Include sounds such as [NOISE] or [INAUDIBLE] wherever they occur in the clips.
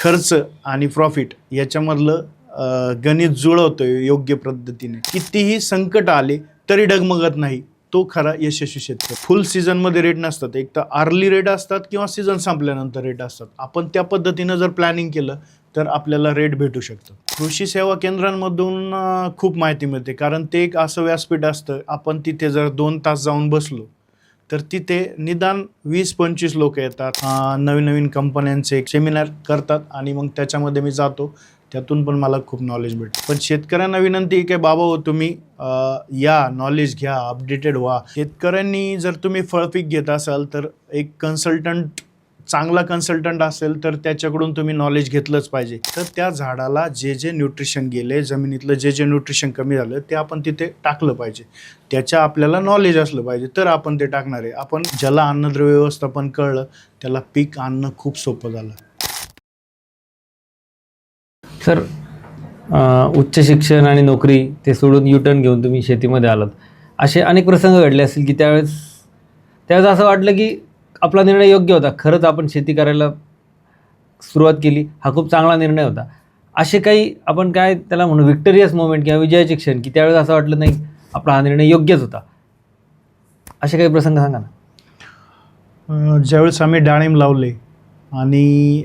खर्च आणि प्रॉफिट याच्यामधलं गणित जुळवतोय योग्य पद्धतीने. कितीही संकट आले तरी डगमगत नाही. तो खरा यशस्वी शेतकरी. फुल सीझनमध्ये रेट नसतात. एक तर अर्ली रेट असतात किंवा सीझन संपल्यानंतर रेट असतात. आपण त्या पद्धतीनं जर प्लॅनिंग केलं तर आपल्याला रेट भेटू शकतं. कृषी सेवा केंद्रांमधून खूप माहिती मिळते. कारण ते एक असं व्यासपीठ असतं. आपण तिथे जर दोन तास जाऊन बसलो तर तिथे निदान वीस पंचवीस लोक येतात. नवीन नवीन कंपन्यांचे एक सेमिनार करतात आणि मग त्याच्यामध्ये मी जातो. त्यातून पण मला खूप नॉलेज भेटतं. पण शेतकऱ्यांना विनंती की बाबा हो तुम्ही या नॉलेज घ्या अपडेटेड व्हा. शेतकऱ्यांनी जर तुम्ही फळपीक घेत असाल तर एक कन्सल्टंट चांगला कन्सल्टंट असेल तर त्याच्याकडून तुम्ही नॉलेज घेतलंच पाहिजे. तर त्या झाडाला जे जे न्यूट्रिशन गेले जमिनीतलं जे जे न्यूट्रिशन कमी झालं ते आपण तिथे टाकलं पाहिजे. त्याच्या आपल्याला नॉलेज असलं पाहिजे तर आपण ते टाकणार आहे. आपण ज्याला अन्नद्रव्य व्यवस्थापन कळलं त्याला पीक आणणं खूप सोपं झालं. सर उच्च शिक्षण आणि नोकरी ते सोडून युटर्न घेऊन तुम्ही शेतीमध्ये आलात. असे अनेक प्रसंग घडले असतील की त्यावेळेस त्यावेळेस असं वाटलं की आपला निर्णय योग्य होता. खरंच आपण शेती करायला सुरुवात केली. हा खूप चांगला निर्णय होता. असे काही आपण काय त्याला म्हणू विक्टोरियस मोमेंट किंवा विजयाचे क्षण की त्यावेळेस असं वाटलं नाही आपला हा निर्णय योग्यच होता. असे काही प्रसंग सांगा ना. ज्यावेळेस आम्ही डाळिंब लावले आणि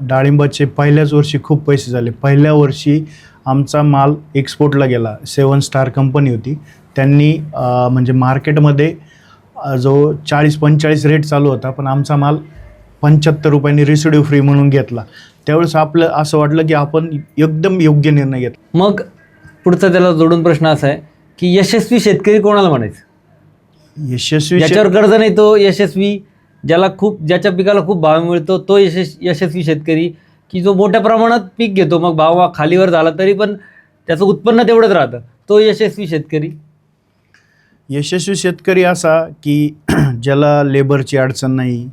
डाळिंबाचे पहिल्याच वर्षी खूप पैसे झाले. पहिल्या वर्षी आमचा माल एक्सपोर्टला गेला. सेवन स्टार कंपनी होती. त्यांनी म्हणजे मार्केटमध्ये जो चाळीस पंचेचाळीस रेट चालू होता पण आमचा माल पंच्याहत्तर रुपयांनी रिसिड्यू फ्री म्हणून घेतला. त्यावेळेस आपलं असं वाटलं की आपण एकदम योग्य निर्णय घेतला. मग पुढचा त्याला जोडून प्रश्न असा आहे की यशस्वी शेतकरी कोणाला म्हणायचं? यशस्वी शेत- ज्याच्यावर कर्ज नाही तो यशस्वी ज्याला खूप ज्याच्या पिकाला खूप भाव मिळतो तो यशस् यशस्वी शेतकरी की जो मोठ्या प्रमाणात पीक घेतो. मग भाव खालीवर झाला तरी पण त्याचं उत्पन्न तेवढंच राहतं. तो यशस्वी शेतकरी. यशस्वी शेतकरी असा की [CLEARS THROAT] ज्याला लेबरची अडचण नाही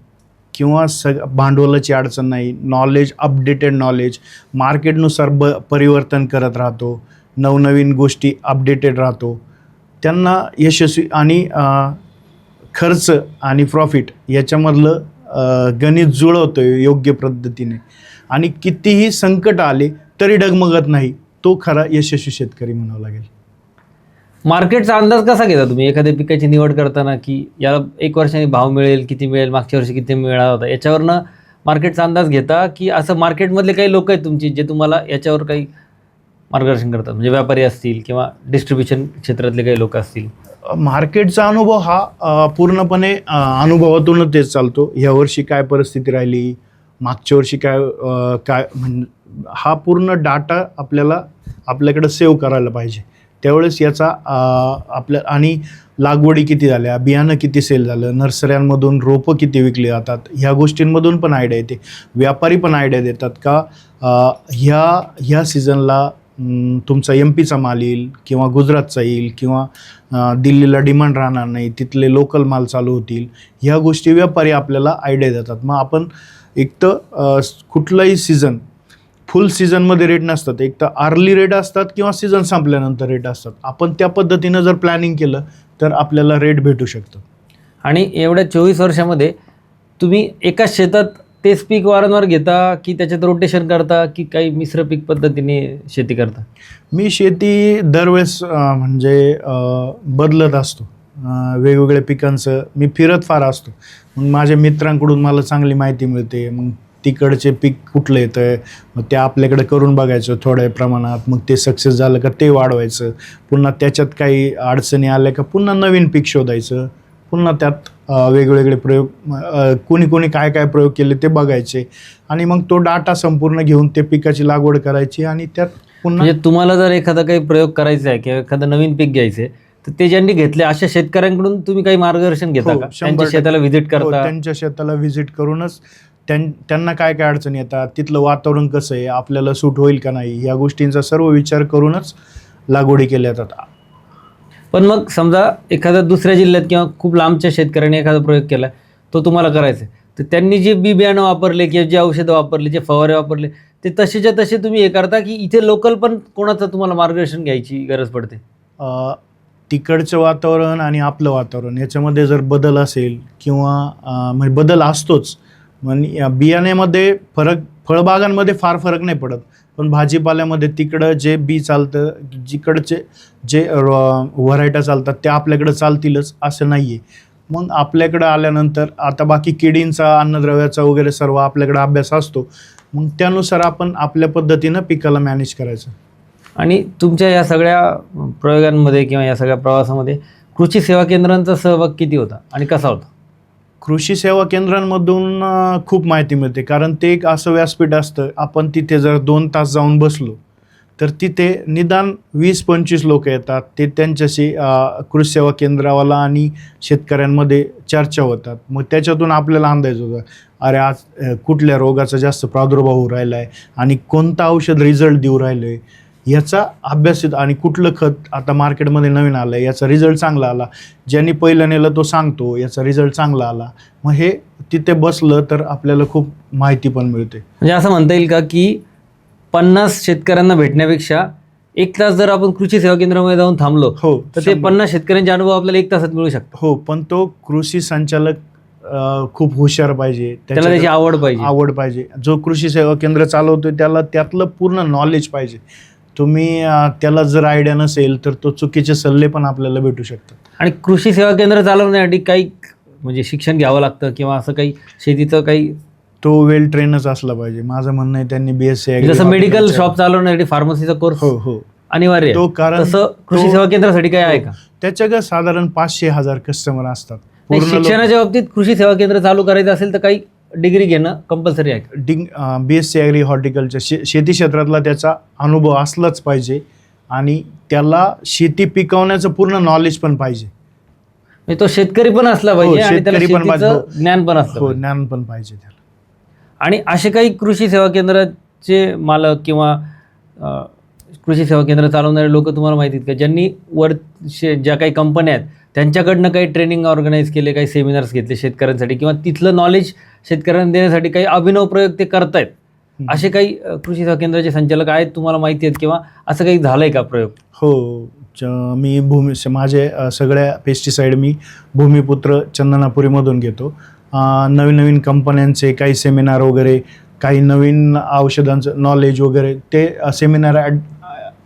किंवा सग भांडवलाची अडचण नाही नॉलेज अपडेटेड नॉलेज मार्केटनुसार ब परिवर्तन करत राहतो नवनवीन गोष्टी अपडेटेड राहतो त्यांना यशस्वी आणि खर्च आणि प्रॉफिट याच्यामधलं गणित जुळवतो योग्य पद्धतीने. आणि कितीही संकट आले तरी डगमगत नाही तो खरा यशस्वी शेतकरी म्हणावा लागेल. मार्केटचा अंदाज कसा घेता तुम्ही? एखाद्या पिकाची निवड करताना की याला एक वर्षाने भाव मिळेल किती मिळेल मागच्या वर्षी किती मिळाला होता? याच्यावरनं मार्केटचा अंदाज घेता की असं मार्केटमधले काही लोक आहेत तुमची जे तुम्हाला याच्यावर काही मार्गदर्शन करतात? म्हणजे व्यापारी असतील किंवा डिस्ट्रीब्युशन क्षेत्रातले काही लोक असतील. मार्केटचा अनुभव हा पूर्णपणे अनुभवातूनच तेच चालतो. ह्या वर्षी काय परिस्थिती राहिली? मागच्या वर्षी काय काय म्हण हा पूर्ण डाटा आपल्याला आपल्याकडे सेव्ह करायला पाहिजे. त्यावेळेस याचा आपल्या आणि लागवडी किती झाल्या बियाणं किती सेल झालं नर्सऱ्यांमधून रोपं किती विकली जातात ह्या गोष्टींमधून पण आयडिया येते. व्यापारी पण आयडिया देतात का? ह्या ह्या सीझनला तुमचा एम पीचा माल येईल किंवा गुजरातचा येईल किंवा दिल्लीला डिमांड राहणार नाही तिथले लोकल माल चालू होतील ह्या गोष्टी व्यापारी आपल्याला आयडिया देतात. मग आपण एक तर कुठलाही सीझन फुल सीझनमध्ये रेट नसतात. एक तर अर्ली रेट असतात किंवा सीझन संपल्यानंतर रेट असतात. आपण त्या पद्धतीनं जर प्लॅनिंग केलं तर आपल्याला रेट भेटू शकतं. आणि एवढ्या चोवीस वर्षामध्ये तुम्ही एकाच शेतात तेच पीक वारंवार घेता की त्याच्यात रोटेशन करता की काही मिश्र पीक पद्धतीने शेती करता? मी शेती दरवेळेस म्हणजे बदलत असतो. वेगवेगळ्या पिकांचं मी फिरत फार असतो. मग माझ्या मित्रांकडून मला चांगली माहिती मिळते. मग तिकडचे पीक कुठलं येतं आहे मग ते आपल्याकडे करून बघायचं थोड्या प्रमाणात मग ते सक्सेस झालं का ते वाढवायचं. पुन्हा त्याच्यात काही अडचणी आल्या का पुन्हा नवीन पीक शोधायचं. पुन्हा त्यात वेगवेगळे प्रयोग कोणी कोणी काय काय प्रयोग केले ते बघायचे. आणि मग तो डाटा संपूर्ण घेऊन ते पिकाची लागवड करायची आणि त्यात पुन्हा म्हणजे तुम्हाला जर एखादा काही प्रयोग करायचा आहे किंवा एखादं नवीन पीक घ्यायचं तर ते ज्यांनी घेतले अशा शेतकऱ्यांकडून तुम्ही काही मार्गदर्शन घेता हो, का. शेताला व्हिजिट हो, करता? त्यांच्या शेताला व्हिजिट करूनच त्यां त्यांना काय काय अडचणी येतात? तिथलं वातावरण कसं आहे? आपल्याला सूट होईल का नाही? या गोष्टींचा सर्व विचार करूनच लागवडी केल्या जातात. पण मग समजा एखाद्या दुसऱ्या जिल्ह्यात किंवा खूप लांबच्या शेतकऱ्याने एखादा प्रयोग केला तो तुम्हाला करायचा आहे. तर त्यांनी जे बी बियाणं वापरले किंवा जे औषधं वापरले जे फवारे वापरले ते तसेच्या तसे तुम्ही हे करता की इथे लोकल पण कोणाचं तुम्हाला मार्गदर्शन घ्यायची गरज पडते? तिकडचं वातावरण आणि आपलं वातावरण याच्यामध्ये जर बदल असेल किंवा म्हणजे बदल असतोच म्हणजे या बियाण्यामध्ये फरक फळबागांमध्ये फार फरक नाही पडत. पण भाजीपाल्यामध्ये तिकडं जे बी चालतं जिकडचे जे व्हरायट्या चालतात त्या आपल्याकडं चालतीलच असं नाही आहे मग आपल्याकडं आल्यानंतर आता बाकी किडींचा अन्नद्रव्याचा वगैरे सर्व आपल्याकडे अभ्यास असतो. मग त्यानुसार आपण आपल्या पद्धतीनं पिकाला मॅनेज करायचं. आणि तुमच्या या सगळ्या प्रयोगांमध्ये किंवा या सगळ्या प्रवासामध्ये कृषी सेवा केंद्रांचा सहभाग किती होता आणि कसा होता? कृषी सेवा केंद्रांमधून खूप माहिती मिळते. कारण ते एक असं व्यासपीठ असतं आपण तिथे जर दोन तास जाऊन बसलो तर तिथे निदान वीस पंचवीस लोक येतात. ते त्यांच्याशी कृषी सेवा केंद्रावाला आणि शेतकऱ्यांमध्ये चर्चा होतात. मग त्याच्यातून आपल्याला अंदाज होता अरे आज कुठल्या रोगाचा जास्त प्रादुर्भाव होऊ राहिला आहे आणि कोणतं औषध रिझल्ट देऊ राहिलं आहे याचा अभ्यासित आणि कुठलं खत आता मार्केटमध्ये नवीन आलं आहे याचा रिझल्ट चांगला आला. ज्यांनी पहिलं नेलं तो सांगतो याचा रिझल्ट चांगला आला. मग हे तिथे बसलं तर आपल्याला खूप माहिती पण मिळते. म्हणजे असं म्हणता येईल का की पन्नास शेतकऱ्यांना भेटण्यापेक्षा एक तास जर आपण कृषी सेवा केंद्रामध्ये जाऊन थांबलो हो तर ते. पन्नास शेतकऱ्यांचे अनुभव आपल्याला एक तासात मिळू शकतात. हो पण तो कृषी संचालक खूप हुशार पाहिजे. त्याला त्याची आवड पाहिजे. आवड पाहिजे. जो कृषी सेवा केंद्र चालवतोय त्याला त्यातलं पूर्ण नॉलेज पाहिजे. तुम्ही अं, त्याला जर आयडिया नसेल तर तो चुकीचे सल्ले पण आपल्याला भेटू शकतात. आणि कृषी सेवा केंद्र चालवण्यासाठी काही म्हणजे शिक्षण घ्यावं लागतं किंवा असं काही शेतीचं काही? तो वेल ट्रेनच असला पाहिजे. माझं म्हणणं आहे त्यांनी बीएससी जसं मेडिकल शॉप चालवण्यासाठी फार्मसीचा कोर्स हो हो. अनिवार्य तो कारण तसं कृषी तो- सेवा केंद्रासाठी काय आहे का? त्याच्याकडे साधारण पाचशे हजार कस्टमर असतात. नाही, पूर्ण लोक- शिक्षणाच्या बाबतीत कृषी सेवा केंद्र चालू करायचं असेल तर काही डिग्री घेणं कंपल्सरी आहे? डिंग B S C agri horticulture शे शेती क्षेत्रातला त्याचा अनुभव असलाच पाहिजे आणि त्याला शेती पिकवण्याचं पूर्ण नॉलेज पण पाहिजे म्हणजे तो शेतकरी पण असला पाहिजे आणि त्याला शेतकरी पण पाहिजे, शेतीचं हो. ज्ञान पण असलं हो पाहिजे. ज्ञान पण पाहिजे त्याला आणि असे काही कृषी सेवा केंद्राचे मालक किंवा अ, कृषी सेवा केंद्र चालवणारे लोक तुम्हाला माहिती आहेत का ज्यांनी वर शे ज्या काही कंपन्या आहेत त्यांच्याकडनं काही ट्रेनिंग ऑर्गनाईज केले काही सेमिनार्स घेतले शेतकऱ्यांसाठी किंवा तिथलं नॉलेज शेतकऱ्यांना देण्यासाठी काही अभिनव प्रयोग ते करतायत. असे काही कृषी केंद्राचे संचालक आहेत तुम्हाला माहिती आहेत किंवा असं काही झालंय का प्रयोग? हो मी भूमी माझे सगळ्या पेस्टिसाईड मी भूमिपुत्र चंदनापुरीमधून घेतो. नवीन नवीन कंपन्यांचे काही सेमिनार वगैरे काही नवीन औषधांचं नॉलेज वगैरे ते सेमिनार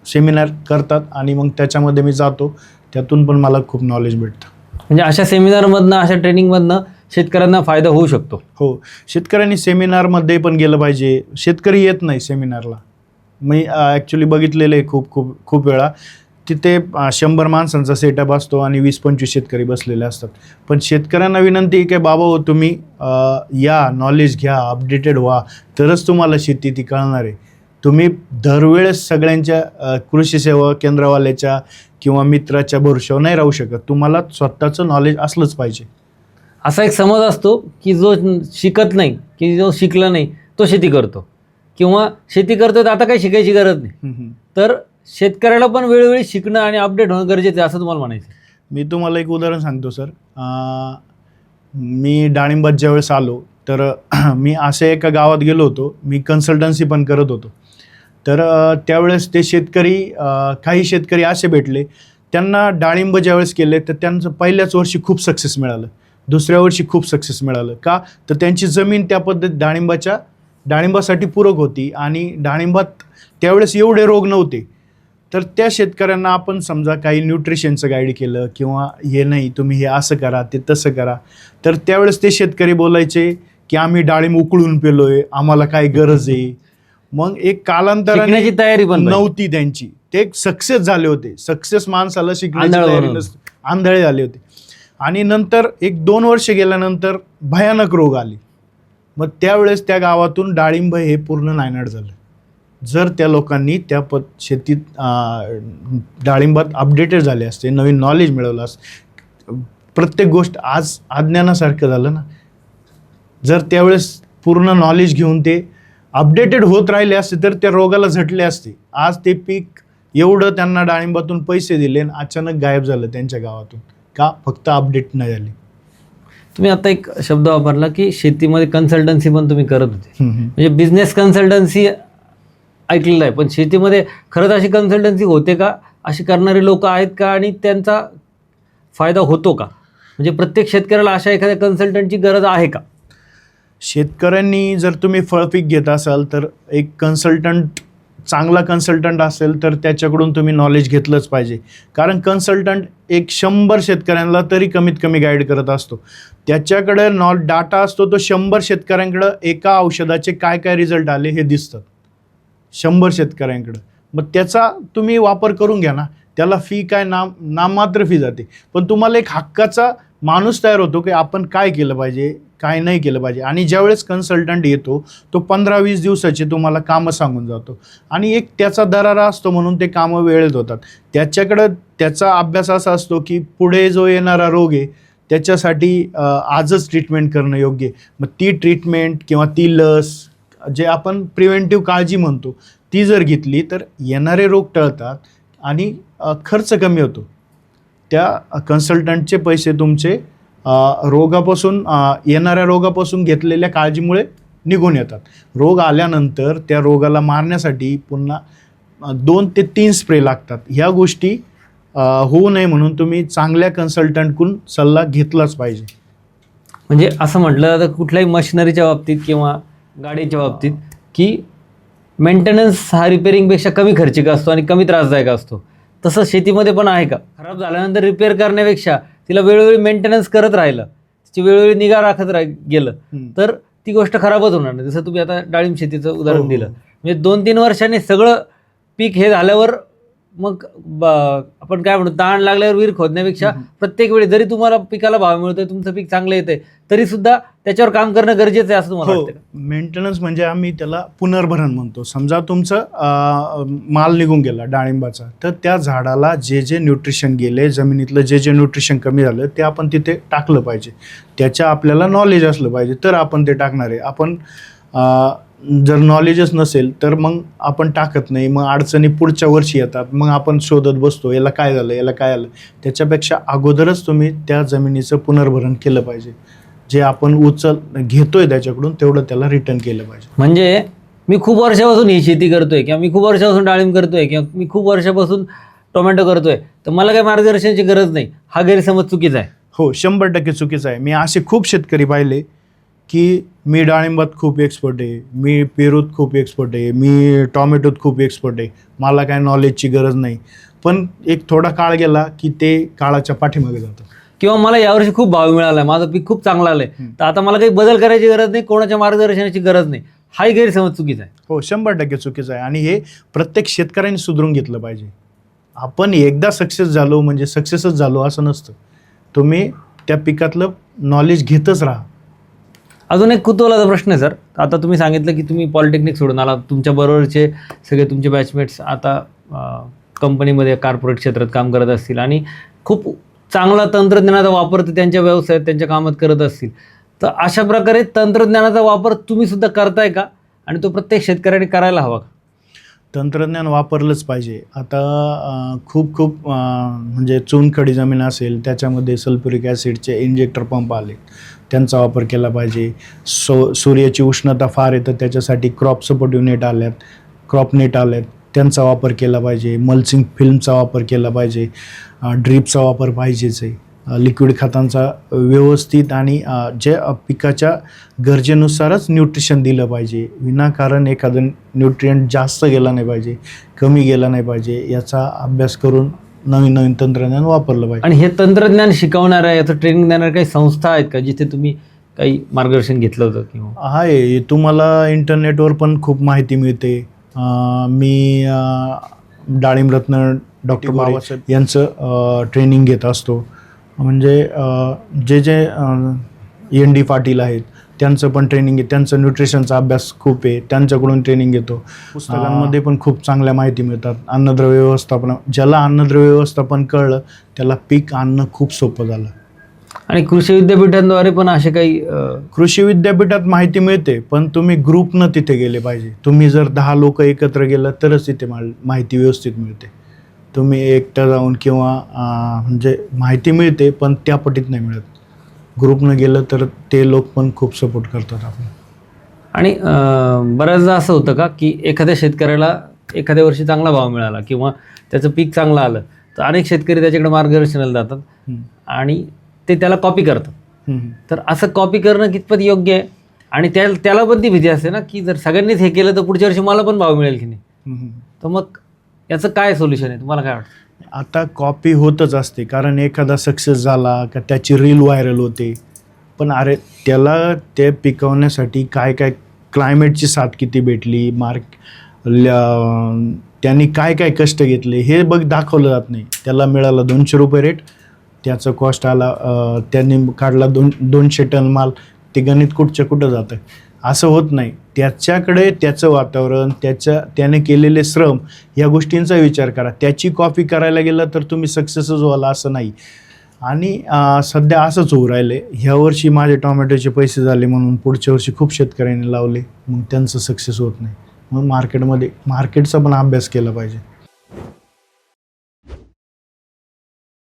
सेमिनार करतात आणि मग त्याच्यामध्ये मी जातो. त्यातून पण मला खूप नॉलेज भेटतं. म्हणजे अशा सेमिनारमधनं अशा ट्रेनिंगमधनं शेतकऱ्यांना फायदा होऊ शकतो. हो शेतकऱ्यांनी सेमिनारमध्ये पण गेलं पाहिजे. शेतकरी येत नाही सेमिनारला मी ॲक्च्युली बघितलेलं आहे खूप खूप खूप वेळा. तिथे शंभर माणसांचा सेटअप असतो आणि वीस पंचवीस शेतकरी बसलेले असतात. पण शेतकऱ्यांना विनंती की बाबा हो तुम्ही या नॉलेज घ्या अपडेटेड व्हा. तरच तुम्हाला शेती ती कळणार आहे. तुम्ही दरवेळेस सगळ्यांच्या कृषी सेवा केंद्रवाल्याच्या किंवा मित्राच्या भरोशावर नाही राहू शकत. तुम्हाला स्वतःचं नॉलेज असलंच पाहिजे. असा एक समज असतो की जो शिकत नाही की जो शिकला नाही तो शेती करतो. किंवा शेती करतो तर आता काही शिकायची गरज नाही. तर शेतकऱ्याला पण वेळोवेळी शिकणं आणि अपडेट होणं गरजेचं आहे असं तुम्हाला म्हणायचं. मी तुम्हाला एक उदाहरण सांगतो सर. अं, मी डाळिंबात ज्यावेळेस आलो तर मी असे एका गावात गेलो होतो. मी कन्सल्टन्सी पण करत होतो. तर त्यावेळेस ते शेतकरी काही शेतकरी असे भेटले. त्यांना डाळिंब ज्यावेळेस केले तर त्यांचं पहिल्याच वर्षी खूप सक्सेस मिळालं. दुसऱ्या वर्षी खूप सक्सेस मिळालं. का? तर त्यांची जमीन त्या पद्धत डाळिंबाच्या डाळिंबासाठी पूरक होती आणि डाळिंबात त्यावेळेस एवढे रोग नव्हते. तर त्या शेतकऱ्यांना आपण समजा काही न्यूट्रिशनचं गाईड केलं किंवा हे नाही तुम्ही हे असं करा ते तसं करा. तर त्यावेळेस ते शेतकरी बोलायचे की आम्ही डाळिंब उकळून पेलो आहे आम्हाला काय गरज आहे. मग एक कालांतराने तयारी पण. नव्हती त्यांची. ते एक सक्सेस झाले होते. सक्सेस माणसाला शिकण्याची आंधळ झाले होते. आणि नंतर एक दोन वर्ष गेल्यानंतर भयानक रोग आले. मग त्यावेळेस त्या गावातून डाळिंब हे पूर्ण नायनाट झालं. जर त्या लोकांनी त्या पद शेतीत डाळिंबात अपडेटेड झाले असते नवीन नॉलेज मिळवलं असतं प्रत्येक गोष्ट आज अज्ञानासारखं झालं ना. जर त्यावेळेस पूर्ण नॉलेज घेऊन ते अपडेटेड होत राहिले असते तर त्या रोगाला झटले असते. आज ते पीक एवढं त्यांना डाळिंबातून पैसे दिले आणि अचानक गायब झालं त्यांच्या गावातून. का? फक्त अपडेट नाही झाली तुम्ही आता एक शब्द वापरला की शेतीमध्ये कन्सल्टन्सी पण तुम्ही करत होते. म्हणजे बिझनेस कन्सल्टन्सी ऐकलेलं आहे पण शेतीमध्ये खरंच अशी कन्सल्टन्सी होते का? अशी करणारे लोक आहेत का? आणि त्यांचा फायदा होतो का? म्हणजे प्रत्येक शेतकऱ्याला अशा एखाद्या कन्सल्टंटची गरज आहे का? शेतकऱ्यांनी जर तुम्ही फळपीक घेत असाल तर एक कन्सल्टंट चांगला कन्सल्टंट असेल तर त्याच्याकडून तुम्ही नॉलेज घेतलंच पाहिजे. कारण कन्सल्टंट एक शंभर शेतकऱ्यांना तरी कमीत कमी गाईड करत असतो. त्याच्याकडे नॉ डाटा असतो तो शंभर शेतकऱ्यांकडं एका औषधाचे काय काय रिझल्ट आले हे दिसतं. शंभर शेतकऱ्यांकडं. मग त्याचा तुम्ही वापर करून घ्या ना. त्याला फी काय नाम नाममात्र फी जाते. पण तुम्हाला एक हक्काचा माणूस तयार होतो की आपण काय केलं पाहिजे? काय नाही केलं पाहिजे. आणि ज्यावेळेस कन्सल्टंट येतो तो पंधरा वीस दिवसाचे तुम्हाला कामं सांगून जातो. आणि एक त्याचा दरारा असतो म्हणून ते कामं वेळेत होतात. त्याच्याकडं त्याचा अभ्यास असा असतो की पुढे जो येणारा रोग आहे त्याच्यासाठी आजच ट्रीटमेंट करणं योग्य आहे. मग ती ट्रीटमेंट किंवा ती लस जे आपण प्रिव्हेंटिव्ह काळजी म्हणतो ती जर घेतली तर येणारे रोग टळतात आणि खर्च कमी होतो. त्या कन्सल्टंटचे पैसे तुमचे रोगापासून येणाऱ्या रोगापासून घेतलेल्या काळजीमुळे निघून येतात. रोग आल्यानंतर त्या रोगाला मारण्यासाठी पुन्हा दोन ते तीन स्प्रे लागतात. ह्या गोष्टी होऊ नये म्हणून तुम्ही चांगल्या कन्सल्टंटकडून सल्ला घेतलाच पाहिजे. म्हणजे असं म्हटलं तर कुठल्याही मशिनरीच्या बाबतीत किंवा गाडीच्या बाबतीत की मेंटेनन्स हा रिपेअरिंगपेक्षा कमी खर्चिक असतो आणि कमी त्रासदायक असतो. तसं शेतीमध्ये पण आहे का? खराब झाल्यानंतर रिपेअर करण्यापेक्षा तिला वेळोवेळी मेंटेनन्स करत राहिलं तिची वेळोवेळी निगा राखत राह गेलं. तर ती गोष्ट खराबच होणार नाही जसं तुम्ही आता डाळिंब शेतीचं हो, उदाहरण हो. दिलं म्हणजे दोन तीन वर्षांनी सगळं पीक हे झाल्यावर मग आपण काय म्हणतो ताण लागल्यावर विहीर खोदण्यापेक्षा. प्रत्येक वेळी जरी तुम्हाला पिकाला भाव मिळतोय तुमचं पीक चांगलं येतंय तरी सुद्धा त्याच्यावर काम करणं गरजेचं आहे असं तुम्हाला हो वाटतं का? मेंटेनन्स म्हणजे आम्ही त्याला पुनर्भरण म्हणतो. समजा तुमचं अ, माल निघून गेला डाळिंबाचा तर त्या झाडाला जे जे न्यूट्रिशन गेले जमिनीतलं जे जे न्यूट्रिशन कमी झालं ते आपण तिथे टाकलं पाहिजे. त्याच्या आपल्याला नॉलेज असलं पाहिजे. तर आपण ते टाकणार आहे. आपण अ, जर नॉलेजच नसेल तर मग आपण टाकत नाही. मग अडचणी पुढच्या वर्षी येतात. मग आपण शोधत बसतो याला काय झालं याला काय आलं त्याच्यापेक्षा अगोदरच तुम्ही त्या जमिनीचं पुनर्भरण केलं पाहिजे. जे आपण उचल घेतोय त्याच्याकडून तेवढं त्याला रिटर्न केलं पाहिजे. म्हणजे मी खूप वर्षापासून ही शेती करतोय किंवा मी खूप वर्षापासून डाळिंब करतोय किंवा मी खूप वर्षापासून टोमॅटो करतोय तर मला काही मार्गदर्शनाची गरज नाही. हा गैरसमज चुकीचा आहे. हो शंभर टक्के चुकीचं आहे. मी असे खूप शेतकरी पाहिले की मी डाळिंबात खूप एक्सपर्ट आहे मी पेरूत खूप एक्सपर्ट आहे मी टॉमॅटोत खूप एक्सपर्ट आहे. मला काय नॉलेजची गरज नाही. पण एक थोडा काळ गेला की ते काळाच्या पाठीमागे जातं. किंवा मला यावर्षी खूप भाव मिळाला माझं पीक खूप चांगलं आलंय. तर आता मला काही बदल करायची गरज नाही कोणाच्या मार्गदर्शनाची गरज नाही. हाही गैरसमज चुकीचा आहे. हो शंभर टक्के चुकीचं आहे. आणि हे प्रत्येक शेतकऱ्यांनी सुधरून घेतलं पाहिजे. आपण एकदा सक्सेस झालो म्हणजे सक्सेसच झालो असं नसतं. तुम्ही त्या पिकातलं नॉलेज घेतच राहा. अजून एक कुतूहलाचा प्रश्न आहे सर. आता तुम्ही सांगितलं की तुम्ही पॉलिटेक्निक सोडून आला. तुमच्या बरोबरचे सगळे तुमचे बॅचमेट्स आता कंपनीमध्ये कॉर्पोरेट क्षेत्रात काम करत असतील. आणि खूप चांगला तंत्रज्ञानाचा वापर ते त्यांच्या व्यवसायात त्यांच्या कामात करत असतील. तर अशा प्रकारे तंत्रज्ञानाचा वापर तुम्ही सुद्धा करताय का? आणि तो प्रत्येक शेतकऱ्याने करायला हवा का? तंत्रज्ञान वापरलंच पाहिजे. आता खूप खूप म्हणजे चुनखडी जमीन असेल त्याच्यामध्ये सल्फ्युरिक ॲसिडचे इंजेक्टर पंप आले त्यांचा वापर केला पाहिजे. सो सूर्याची उष्णता फार येतं त्याच्यासाठी क्रॉप सपोर्ट युनिट आल्यात क्रॉप नेट आल्यात. त्यांचा वापर केला पाहिजे मल्चिंग फिल्मचा वापर केला पाहिजे ड्रीपचा वापर पाहिजेच आहे. लिक्विड खतांचा व्यवस्थित आणि जे पिकाच्या गरजेनुसारच न्यूट्रिशन दिलं पाहिजे. विनाकारण एखादं न्यूट्रियंट जास्त गेला नाही पाहिजे कमी गेला नाही पाहिजे याचा अभ्यास करून नवीन नवीन तंत्रज्ञान वापरलं पाहिजे. आणि हे तंत्रज्ञान शिकवणाऱ्या याचं ट्रेनिंग देणाऱ्या काही संस्था आहेत का जिथे तुम्ही काही मार्गदर्शन घेतलं होतं किंवा? आहे. तुम्हाला इंटरनेटवर पण खूप माहिती मिळते. मी अं, डाळिंबरत्न डॉक्टर बाबासाहेब यांचं ट्रेनिंग घेत असतो. म्हणजे जे जे एन डी पाटील आहेत त्यांचं पण ट्रेनिंग आहे. त्यांचं न्यूट्रिशनचा अभ्यास खूप आहे. त्यांच्याकडून ट्रेनिंग घेतो. पुस्तकांमध्ये पण खूप चांगल्या माहिती मिळतात. अन्नद्रव्य व्यवस्थापन ज्याला अन्नद्रव्य व्यवस्थापन कळलं त्याला पीक आणणं खूप सोपं झालं. आणि कृषी विद्यापीठांद्वारे पण असे काही कृषी विद्यापीठात माहिती मिळते पण तुम्ही ग्रुपनं तिथे गेले पाहिजे. तुम्ही जर दहा लोक एकत्र गेलं तरच तिथे माल- माहिती व्यवस्थित मिळते. तुम्ही एकटं जाऊन किंवा म्हणजे माहिती मिळते पण त्या पटीत नाही मिळत. ग्रुपनं गेलं तर ते लोक पण खूप सपोर्ट करतात आपण आणि बऱ्याचदा असं होतं का की एखाद्या शेतकऱ्याला एखाद्या वर्षी चांगला भाव मिळाला किंवा त्याचं पीक चांगलं आलं तर अनेक शेतकरी त्याच्याकडे मार्गदर्शनाला जातात. आणि ते त्याला कॉपी करतात हम्म. तर असं कॉपी करणं कितपत योग्य आहे? आणि त्या त्याला पण ती भीती असते ना की जर सगळ्यांनीच हे केलं तर पुढच्या वर्षी मला पण भाव मिळेल की नाही. तर मग याचं काय सोल्युशन आहे? तुम्हाला काय वाटतं? आता कॉपी होतच असते कारण एखादा सक्सेस झाला का त्याची रील व्हायरल होते. पण अरे त्याला ते पिकवण्यासाठी काय काय क्लायमेटची साथ किती भेटली मार्क त्यांनी काय काय कष्ट घेतले हे बघ दाखवलं जात नाही. त्याला मिळाला दोनशे रुपये रेट त्याचं कॉस्ट आला त्यांनी काढला दोन दोनशे टन माल ते गणित कुठच्या कुठं जातं असं होत नाही. त्याच्याकडे त्याचं वातावरण त्याच्या त्याने केलेले श्रम या गोष्टींचा विचार करा. त्याची कॉपी करायला गेलं तर तुम्ही सक्सेसच व्हाल असं नाही. आणि सध्या असंच होऊ राहिले ह्या वर्षी माझे टोमॅटोचे पैसे झाले म्हणून पुढच्या वर्षी खूप शेतकऱ्यांनी लावले. मग त्यांचं सक्सेस होत नाही. मग मार्केटमध्ये मार्केटचा पण अभ्यास केला पाहिजे.